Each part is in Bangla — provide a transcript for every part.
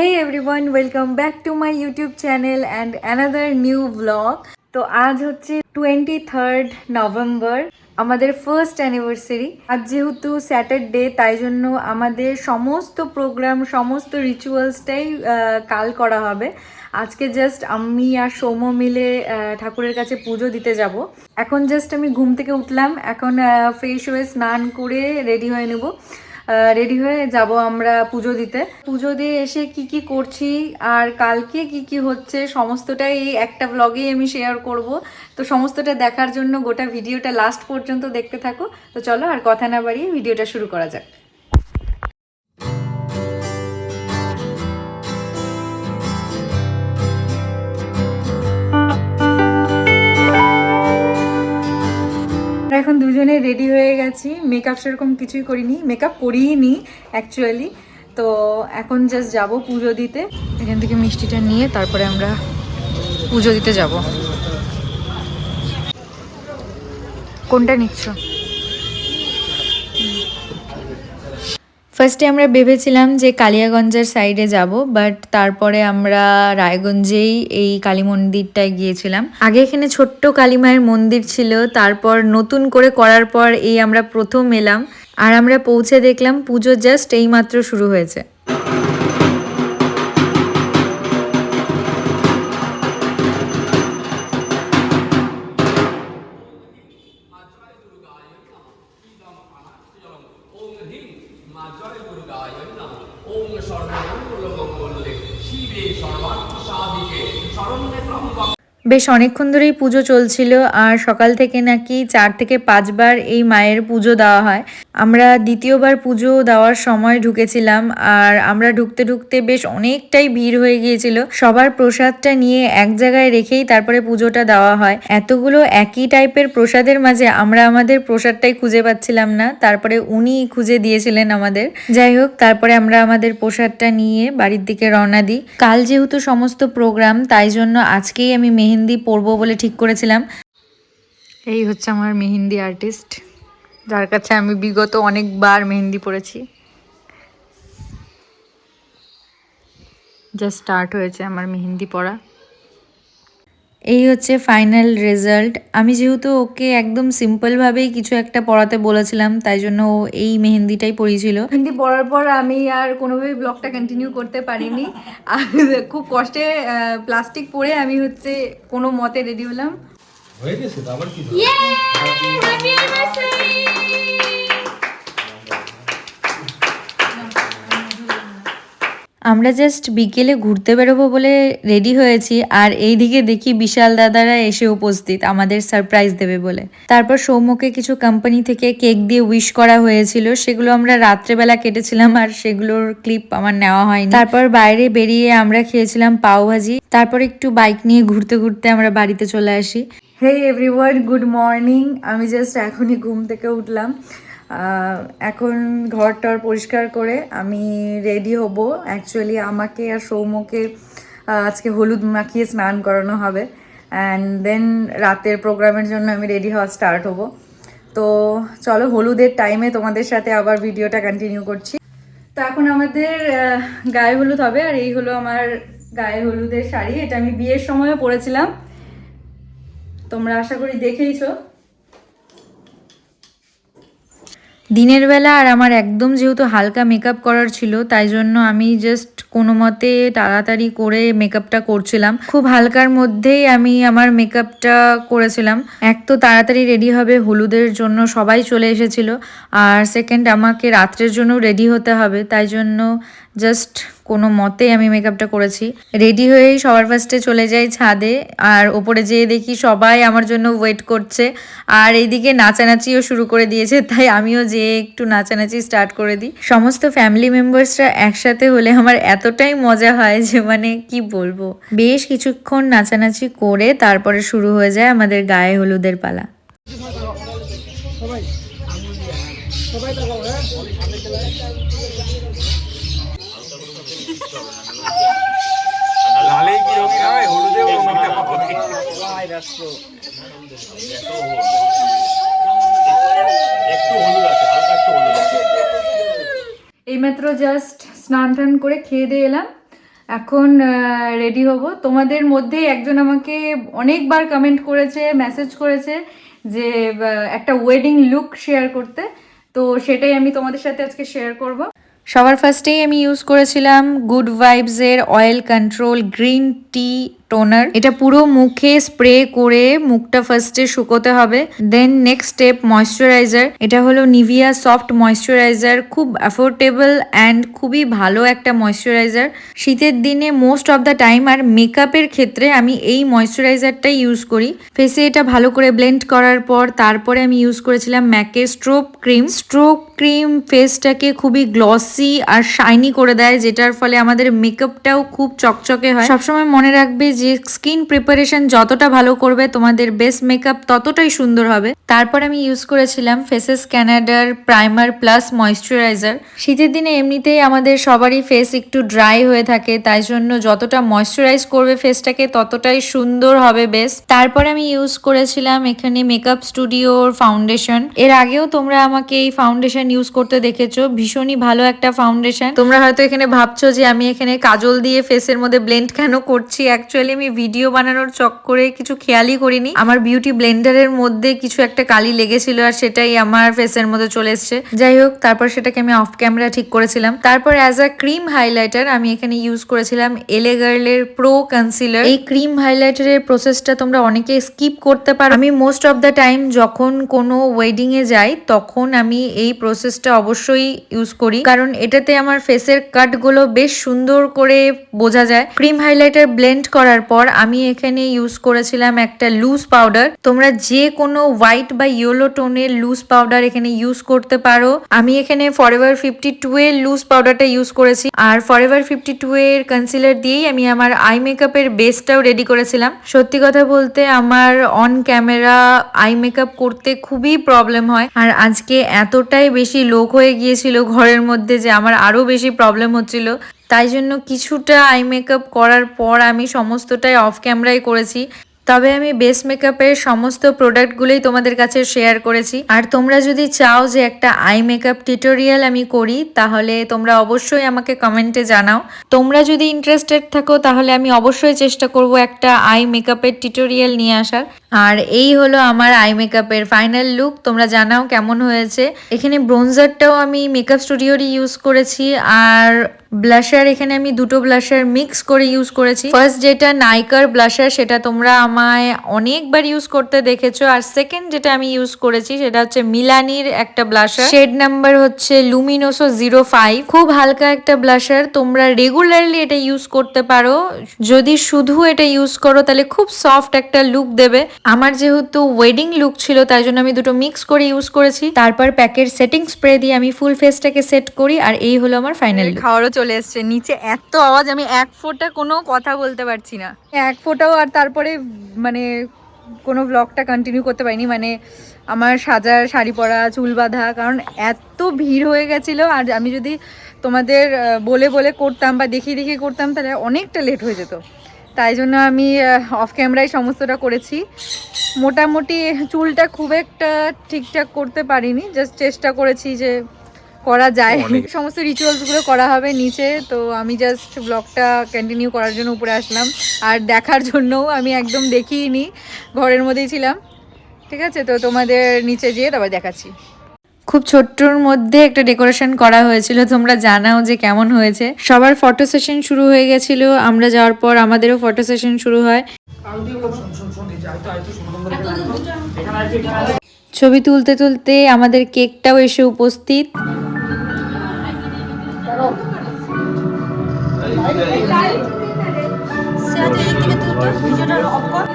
Hey everyone, welcome back to my YouTube channel and another new vlog. তো আজ হচ্ছে টোয়েন্টি থার্ড নভেম্বর আমাদের ফার্স্ট অ্যানিভার্সারি আজ যেহেতু স্যাটারডে তাই জন্য আমাদের সমস্ত প্রোগ্রাম সমস্ত রিচুয়ালসটাই কাল করা হবে। আজকে জাস্ট আমি আর সৌম্য মিলে ঠাকুরের কাছে পুজো দিতে যাব। এখন জাস্ট আমি ঘুম থেকে উঠলাম। এখন ফ্রেশ হয়ে স্নান করে রেডি হয়ে নেব। রেডি হয়ে যাব আমরা পুজো দিতে। পুজো দিয়ে এসে কি কি করছি আর কালকে কি কি হচ্ছে সমস্তটাই এই একটা ব্লগেই আমি শেয়ার করব। তো সমস্তটা দেখার জন্য গোটা ভিডিওটা লাস্ট পর্যন্ত দেখতে থাকো। তো চলো আর কথা না বাড়িয়ে ভিডিওটা শুরু করা যাক। দুজনে রেডি হয়ে গেছি। মেকআপ সেরকম কিছুই করিনি। মেকআপ করিই নি অ্যাকচুয়ালি তো এখন জাস্ট যাব পুজো দিতে। এখান থেকে মিষ্টিটা নিয়ে তারপরে আমরা পুজো দিতে যাব। কোনটা নিচ্ছ? ফার্স্টে আমরা ভেবেছিলাম যে কালিয়াগঞ্জের সাইডে যাব বাট তারপরে আমরা রায়গঞ্জেই এই কালী মন্দিরটায় গিয়েছিলাম। আগে এখানে ছোট্ট কালী মায়ের মন্দির ছিল, তারপর নতুন করে করার পর এই আমরা প্রথম এলাম, আর আমরা পৌঁছে দেখলাম পুজো জাস্ট এই মাত্র শুরু হয়েছে। বেশ অনেকক্ষণ ধরেই পুজো চলছিল, আর সকাল থেকে নাকি চার থেকে পাঁচবার এই মায়ের পুজো দেওয়া হয়। আমরা দ্বিতীয়বার পুজো দেওয়ার সময় ঢুকেছিলাম আর আমরা ঢুকতে ঢুকতে বেশ অনেকটাই ভিড় হয়ে গিয়েছিল। সবার প্রসাদটা নিয়ে এক জায়গায় রেখেই তারপরে পুজোটা দেওয়া হয়। এতগুলো একই টাইপের প্রসাদের মাঝে আমরা আমাদের প্রসাদটাই খুঁজে পাচ্ছিলাম না। তারপরে উনি খুঁজে দিয়েছিলেন আমাদের। যাই হোক, তারপরে আমরা আমাদের প্রসাদটা নিয়ে বাড়ির দিকে রওনা দিই। কাল যেহেতু সমস্ত প্রোগ্রাম, তাই জন্য আজকেই আমি মেহেন্দি পরবো বলে ঠিক করেছিলাম। এই হচ্ছে আমার মেহেন্দি আর্টিস্ট। যার কাছে আমি বিগত অনেকবার মেহেন্দি পরেছি। জাস্ট স্টার্ট হয়েছে আমার মেহেন্দি পরা। এই হচ্ছে ফাইনাল রেজাল্ট আমি যেহেতু ওকে একদম সিম্পলভাবেই কিছু একটা পড়াতে বলেছিলাম তাই জন্য ও এই মেহেন্দিটাই পরিয়েছিল মেহেন্দি পড়ার পর আমি আর কোনোভাবেই ব্লগটা কন্টিনিউ করতে পারিনি। আর খুব কষ্টে প্লাস্টিক পরে আমি হচ্ছে কোনো মতে রেডি হলাম। হয়ে গেছে তো? আবার কি আমরা জাস্ট বিকেলে ঘুরতে বেরোবো বলে রেডি হয়েছি আর এইদিকে দেখি বিশাল দাদারা এসে উপস্থিত আমাদের সারপ্রাইজ দেবে বলে। তারপর সৌম্যকে কিছু কোম্পানি থেকে কেক দিয়ে উইশ করা হয়েছিল সেগুলো আমরা রাত্রেবেলা কেটেছিলাম আর সেগুলোর ক্লিপ আমার নেওয়া হয়নি। তারপর বাইরে বেরিয়ে আমরা খেয়েছিলাম পাও ভাজি তারপর একটু বাইক নিয়ে ঘুরতে ঘুরতে আমরা বাড়িতে চলে আসি। হে এভরিওয়ান গুড মর্নিং আমি জাস্ট এখনই ঘুম থেকে উঠলাম। এখন ঘর টর পরিষ্কার করে আমি রেডি হব। অ্যাকচুয়ালি আমাকে আর সৌম্যকে আহ, আজকে হলুদ মাখিয়ে স্নান করানো হবে। অ্যান্ড দেন রাতের প্রোগ্রামের জন্য আমি রেডি হওয়া স্টার্ট হব। তো চলো হলুদের টাইমে তোমাদের সাথে আবার ভিডিওটা কন্টিনিউ করছি। তো এখন আমাদের গায়ে হলুদ হবে আর এই হলো আমার গায়ে হলুদের শাড়ি। এটা আমি বিয়ের সময়ও পরেছিলাম। তোমরা আশা করি দেখেইছো। দিনের বেলা আর আমার একদম যেহেতু হালকা মেকআপ করার ছিল, তাই জন্য আমি জাস্ট কোনো মতে তাড়াতাড়ি করে মেকআপটা করছিলাম। খুব হালকার মধ্যেই আমি আমার মেকআপটা করেছিলাম। এক তো তাড়াতাড়ি রেডি হবে হলুদের জন্য সবাই চলে এসেছিল, আর সেকেন্ড আমাকে রাত্রের জন্য রেডি হতে হবে, তাই জন্য জাস্ট কোনো মতে আমি মেকআপটা করেছি। রেডি হয়েই সবার ফার্স্টে চলে যাই ছাদে, আর ওপরে যেয়ে দেখি সবাই আমার জন্য ওয়েট করছে। আর এইদিকে নাচানাচিও শুরু করে দিয়েছে, তাই আমিও যেয়ে একটু নাচানাচি স্টার্ট করে দিই। সমস্ত ফ্যামিলি মেম্বার্সরা একসাথে হলে আমার এতটাই মজা হয় যে মানে কি বলব। বেশ কিছুক্ষণ নাচানাচি করে তারপরে শুরু হয়ে যায় আমাদের গায়ে হলুদের পালা। সবাই লালেই কি রঙিন হয় হলুদেও রঙিন হয় আছে এইমাত্র জাস্ট স্নান টান করে খেয়ে দিয়ে এলাম। এখন রেডি হব। তোমাদের মধ্যে একজন আমাকে অনেকবার কমেন্ট করেছে মেসেজ করেছে যে একটা ওয়েডিং লুক শেয়ার করতে। তো সেটাই আমি তোমাদের সাথে আজকে শেয়ার করব। সবার ফার্স্টেই আমি ইউজ করেছিলাম good ভাইবসের oil control green tea toner. এটা পুরো মুখে স্প্রে করে মুখটা ফার্স্টে শুকোতে হবে দেন নেক্সট স্টেপ ময়শ্চারাইজার এটা হলো নিভিয়া সফট ময়শ্চারাইজার খুব অ্যাফোর্ডেবল অ্যান্ড খুবই ভালো একটা ময়শ্চারাইজার শীতের দিনে মোস্ট অফ দ্য টাইম আর মেকআপের ক্ষেত্রে আমি এই ময়শ্চারাইজারটাই ইউজ করি। ফেসে এটা ভালো করে ব্লেন্ড করার পর তারপরে আমি ইউজ করেছিলাম ম্যাকের স্ট্রোপ ক্রিম স্ট্রোপ ক্রিম ফেসটাকে খুবই গ্লসি আর শাইনি করে দেয়, যেটার ফলে আমাদের মেকআপটাও খুব চকচকে হয়। সবসময় মনে রাখবে যে স্কিন প্রিপারেশন যতটা ভালো করবে, তোমাদের বেস্ট মেকআপ ততটাই সুন্দর হবে। তারপর আমি ইউজ করেছিলাম ফেসেস ক্যানাডার প্রাইমার প্লাস ময়শ্চারাইজার শীতের দিনে এমনিতেই আমাদের সবারই ফেস একটু ড্রাই হয়ে থাকে, তাই জন্য যতটা ময়শ্চারাইজ করবে ফেসটাকে ততটাই সুন্দর হবে বেস্ট তারপর আমি ইউজ করেছিলাম এখানে মেকআপ স্টুডিওর ফাউন্ডেশন এর আগেও তোমরা আমাকে এই ফাউন্ডেশন ইউজ করতে দেখেছ, ভীষণই ভালো একটা ফাউন্ডেশন তোমরা হয়তো এখানে ভাবছ যে আমি এখানে কাজল দিয়ে ফেসের মধ্যে ব্লেন্ড কেন করছি? অ্যাকচুয়ালি আমি ভিডিও বানানোর চক্করে কিছু খেয়ালই করিনি। আমার বিউটি ব্লেন্ডারের মধ্যে কিছু একটা কালি লেগেছিল আর সেটাই আমার ফেসের মধ্যে চলে এসছে। যাই হোক, তারপর সেটাকে আমি অফ ক্যামেরা ঠিক করেছিলাম। তারপর অ্যাজ আ ক্রিম হাইলাইটার আমি এখানে ইউজ করেছিলাম এলে গার্লের প্রো কনসিলার এই ক্রিম হাইলাইটারের প্রসেসটা তোমরা অনেকে স্কিপ করতে পারো। আমি মোস্ট অফ দ্য টাইম যখন কোনো ওয়েডিং এ যাই, তখন আমি এই প্রসেসটা অবশ্যই ইউজ করি। কারণ এটাতে আমার ফেসের কাটগুলো বেশ সুন্দর করে বোঝা যায়। ক্রিম হাইলাইটার ব্লেন্ড করার পর আমি এখানে ইউজ করেছিলাম একটা লুজ পাউডার তোমরা যে কোনো হোয়াইট বা ইয়েলো টোনের লুজ পাউডার এখানে ইউজ করতে পারো। আমি এখানে ফরএভার ফিফটি টু এর লুজ পাউডারটা ইউজ করেছি। আর ফরএভার ফিফটি টু এর কনসিলার দিয়েই আমি আমার আই মেকআপ মেকআপের বেসটাও রেডি করেছিলাম। সত্যি কথা বলতে আমার অন ক্যামেরা আই মেকআপ করতে খুবই প্রবলেম হয়। আর আজকে এতটাই বেশি লোক হয়ে গিয়েছিল ঘরের মধ্যে যে আমার আরও বেশি প্রবলেম হচ্ছিল। তাই জন্য কিছুটা আই মেকআপ করার পর আমি সমস্তটাই অফ ক্যামেরাই করেছি। তবে আমি বেস মেকআপের সমস্ত প্রোডাক্টগুলোই তোমাদের কাছে শেয়ার করেছি। আর তোমরা যদি চাও যে একটা আই মেকআপ টিউটোরিয়াল আমি করি, তাহলে তোমরা অবশ্যই আমাকে কমেন্টে জানাও। তোমরা যদি ইন্টারেস্টেড থাকো, তাহলে আমি অবশ্যই চেষ্টা করব একটা আই মেকআপের টিউটোরিয়াল নিয়ে আসার। আর এই হলো আমার আই মেকআপের ফাইনাল লুক তোমরা জানাও কেমন হয়েছে। এখানে ব্রোঞ্জারটাও আমি মেকআপ স্টুডিওরই ইউজ করেছি। আর ব্লাশার এখানে আমি দুটো ব্লাশার মিক্স করে ইউজ করেছি। ফার্স্ট যেটা নাইকার ব্লাশার সেটা তোমরা আমায় অনেকবার ইউজ করতে দেখেছ। আর সেকেন্ড যেটা আমি ইউজ করেছি, সেটা হচ্ছে মিলানির একটা ব্লাশার শেড নাম্বার হচ্ছে লুমিনোসো জিরো ফাইভ খুব হালকা একটা ব্লাশার তোমরা রেগুলারলি এটা ইউজ করতে পারো। যদি শুধু এটা ইউজ করো, তাহলে খুব সফট একটা লুক দেবে। আমার যেহেতু ওয়েডিং লুক ছিল, তাই জন্য আমি দুটো মিক্স করে ইউজ করেছি। তারপর প্যাকের সেটিং স্প্রে দিয়ে আমি ফুল ফেসটাকে সেট করি, আর এই হলো আমার ফাইনাল খাওয়ারও চলে এসছে। নিচে এত আওয়াজ, আমি এক ফোঁটা কোনো কথা বলতে পারছি না। এক ফোঁটাও আর তারপরে মানে কোনো ব্লগটা কন্টিনিউ করতে পারিনি। মানে আমার সাজার শাড়ি পরা, চুল বাঁধা, কারণ এত ভিড় হয়ে গেছিল। আর আমি যদি তোমাদের বলে বলে করতাম বা দেখিয়ে দেখিয়ে করতাম, তাহলে অনেকটা লেট হয়ে যেত। তাই জন্য আমি অফ ক্যামেরায় সমস্তটা করেছি। মোটামুটি চুলটা খুব একটা ঠিকঠাক করতে পারিনি। জাস্ট চেষ্টা করেছি যে করা যায়। সমস্ত রিচুয়ালসগুলো করা হবে নিচে। তো আমি জাস্ট ব্লগটা কন্টিনিউ করার জন্য উপরে আসলাম। আর দেখার জন্যও আমি একদম দেখিনি। ঘরের মধ্যেই ছিলাম। ঠিক আছে? তো তোমাদের নিচে যেয়ে তারপর দেখাচ্ছি। খুব ছোট্টর মধ্যে একটা ডেকোরেশন করা হয়েছিল। তোমরা জানাও যে কেমন হয়েছে। সবার ফটো সেশন শুরু হয়ে গেছিল। আমরা যাওয়ার পর আমাদেরও ফটো সেশন শুরু হয়। ছবি তুলতে তুলতে আমাদের কেকটাও এসে উপস্থিত। শেয়ার দিয়ে থেকে ভিডিওটা অফ কর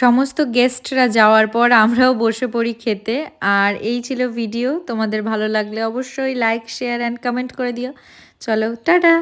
সমস্ত গেস্টরা যাওয়ার পর আমরাও বসে পড়ি খেতে। আর এই ছিল ভিডিও তোমাদের ভালো লাগলে অবশ্যই লাইক শেয়ার অ্যান্ড কমেন্ট করে দিও। চলো, টাটা!